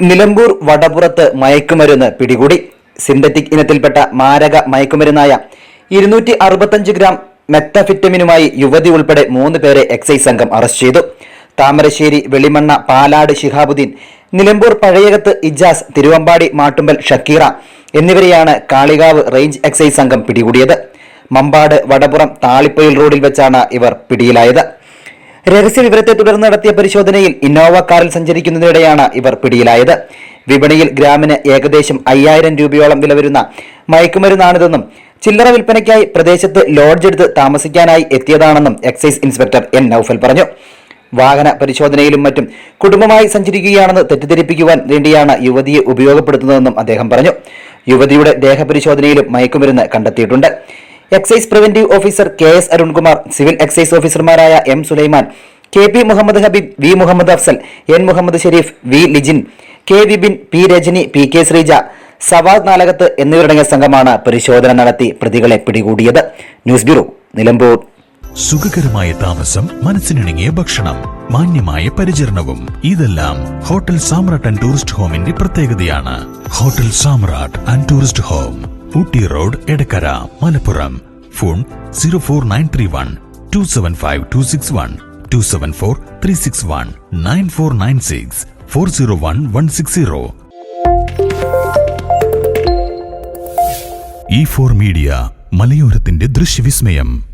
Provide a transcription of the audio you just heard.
നിലമ്പൂർ വടപുറത്ത് മയക്കുമരുന്ന് പിടികൂടി. സിന്തറ്റിക് ഇനത്തിൽപ്പെട്ട മാരക മയക്കുമരുന്നായ ഇരുന്നൂറ്റി അറുപത്തഞ്ച് ഗ്രാം മെത്തഫിറ്റമിനുമായി യുവതി ഉൾപ്പെടെ മൂന്ന് പേരെ എക്സൈസ് സംഘം അറസ്റ്റ് ചെയ്തു. താമരശ്ശേരി വെളിമണ്ണ പാലാട് ശിഹാബുദ്ദീൻ നിലമ്പൂർ പഴയകത്ത് ഇജാസ് തിരുവമ്പാടി മാട്ടുമ്പൽ ഷക്കീറ എന്നിവരെയാണ് കാളികാവ് റേഞ്ച് എക്സൈസ് സംഘം പിടികൂടിയത്. മമ്പാട് വടപുറം താളിപ്പയിൽ റോഡിൽ വെച്ചാണ് ഇവർ പിടിയിലായത്. രഹസ്യ വിവരത്തെ തുടർന്ന് നടത്തിയ പരിശോധനയിൽ ഇന്നോവ കാറിൽ സഞ്ചരിക്കുന്നതിനിടെയാണ് ഇവർ പിടിയിലായത്. വിപണിയിൽ ഗ്രാമിന് ഏകദേശം അയ്യായിരം രൂപയോളം വില വരുന്ന മയക്കുമരുന്നാണിതെന്നും ചില്ലറ വിൽപ്പനയ്ക്കായി പ്രദേശത്ത് ലോഡ്ജ് എടുത്ത് താമസിക്കാനായി എത്തിയതാണെന്നും എക്സൈസ് ഇൻസ്പെക്ടർ എൻ നൌഫൽ പറഞ്ഞു. വാഹന പരിശോധനയിലും മറ്റും കുടുംബമായി സഞ്ചരിക്കുകയാണെന്ന് തെറ്റിദ്ധരിപ്പിക്കുവാൻ വേണ്ടിയാണ് യുവതിയെ ഉപയോഗപ്പെടുത്തുന്നതെന്നും അദ്ദേഹം പറഞ്ഞു. യുവതിയുടെ ദേഹപരിശോധനയിലും മയക്കുമരുന്ന് കണ്ടെത്തിയിട്ടുണ്ട്. Excise preventive officer K S Arunkumar civil excise ഓഫീസർമാരായ M Sulaiman K P Muhammad Habeeb V Muhammad Afsal N Muhammad Shareef V Lijin K Vibin P Rajani P K Sreeja Savad Nalakath എന്നിവരടങ്ങിയ സംഘമാണ് പരിശോധന നടത്തി പ്രതികളെ പിടികൂടിയത്. News bureau Nilambur. സുഖകരമായ താമസം മനസ്സിനിണങ്ങിയ ഭക്ഷണം മാന്യമായ പരിചരണവും ഇതെല്ലാം ഹോട്ടൽ സാമ്രാട്ട് ആൻഡ് ടൂറിസ്റ്റ് ഹോമിന്റെ പ്രത്യേകതയാണ്. Hotel Samrat and tourist home. Ooty road Edakkara Malappuram. Phone zero four nine three one two seven five two six one two seven four three six one nine four nine six four zero one one six zero. E four media മലയോരത്തിന്റെ ദൃശ്യവിസ്മയം.